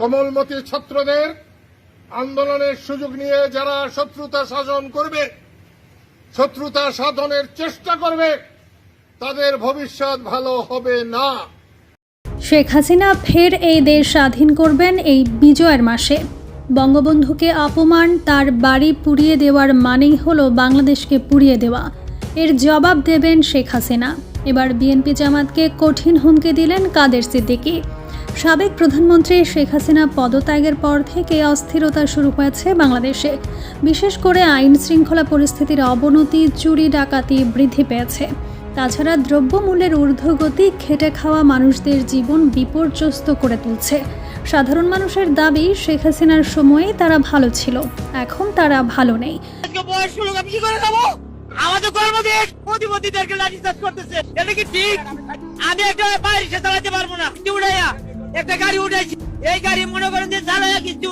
কমলমতি ছাত্রদের আন্দোলনের সুযোগ নিয়ে যারা শত্রুতা শাসন করবে, শত্রুতা সাধনের চেষ্টা করবে, তাদের ভবিষ্যৎ ভালো হবে না। শেখ হাসিনা ফের এই দেশ স্বাধীন করবেন এই বিজয়ের মাসে। বঙ্গবন্ধুকে অপমান, তার বাড়ি পুড়িয়ে দেওয়ার মানেই হলো বাংলাদেশকে পুড়িয়ে দেওয়া। এর জবাব দেবেন শেখ হাসিনা। এবার বিএনপি জামাতকে কঠিন হুমকি দিলেন কাদের সিদ্দিকী। সাবেক প্রধানমন্ত্রী শেখ হাসিনা পদত্যাগের পর থেকে অস্থিরতা শুরু হয়েছে বাংলাদেশে। বিশেষ করে আইন শৃঙ্খলা পরিস্থিতির অবনতি, চুরি, ডাকাতি বৃদ্ধি পেয়েছে। তাছাড়া দ্রব্যমূল্যের ঊর্ধ্বগতি, খেটে খাওয়া মানুষদের জীবন বিপর্যস্ত করে তুলছে। সাধারণ মানুষের দাবি, শেখ হাসিনার সময়ে তারা ভালো ছিল, এখন তারা ভালো নেই। আমাদের লাঠিচার্জ করতেছে। এটা কি ঠিক? আমি একটা বাইরে পারব না। একটা গাড়ি এই গাড়ি মনে করেন যে কিস্তি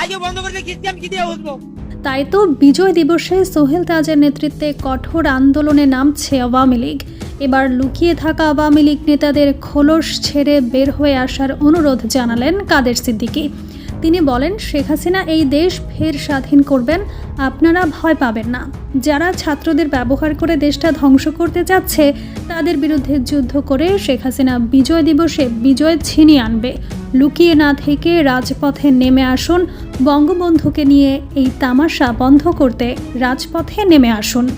আজকে বন্ধ কিস্তি আমি কি দিয়ে তাই তো বিজয় দিবসে সোহেল তাজের নেতৃত্বে কঠোর আন্দোলনে নামছে আওয়ামী লীগ। এবার লুকিয়ে থাকা আওয়ামী লীগ নেতাদের খোলস ছেড়ে বের হয়ে আসার অনুরোধ জানালেন কাদের সিদ্দিকী। তিনি বলেন, শেখ হাসিনা এই দেশ ফের স্বাধীন করবেন। আপনারা ভয় পাবেন না। যারা ছাত্রদের ব্যবহার করে দেশটা ধ্বংস করতে চাচ্ছে, তাদের বিরুদ্ধে যুদ্ধ করে শেখ হাসিনা বিজয় দিবসে বিজয় ছিনিয়ে আনবে। লুকিয়ে না থেকে রাজপথে নেমে আসুন। বঙ্গবন্ধুকে নিয়ে এই তামাশা বন্ধ করতে রাজপথে নেমে আসুন।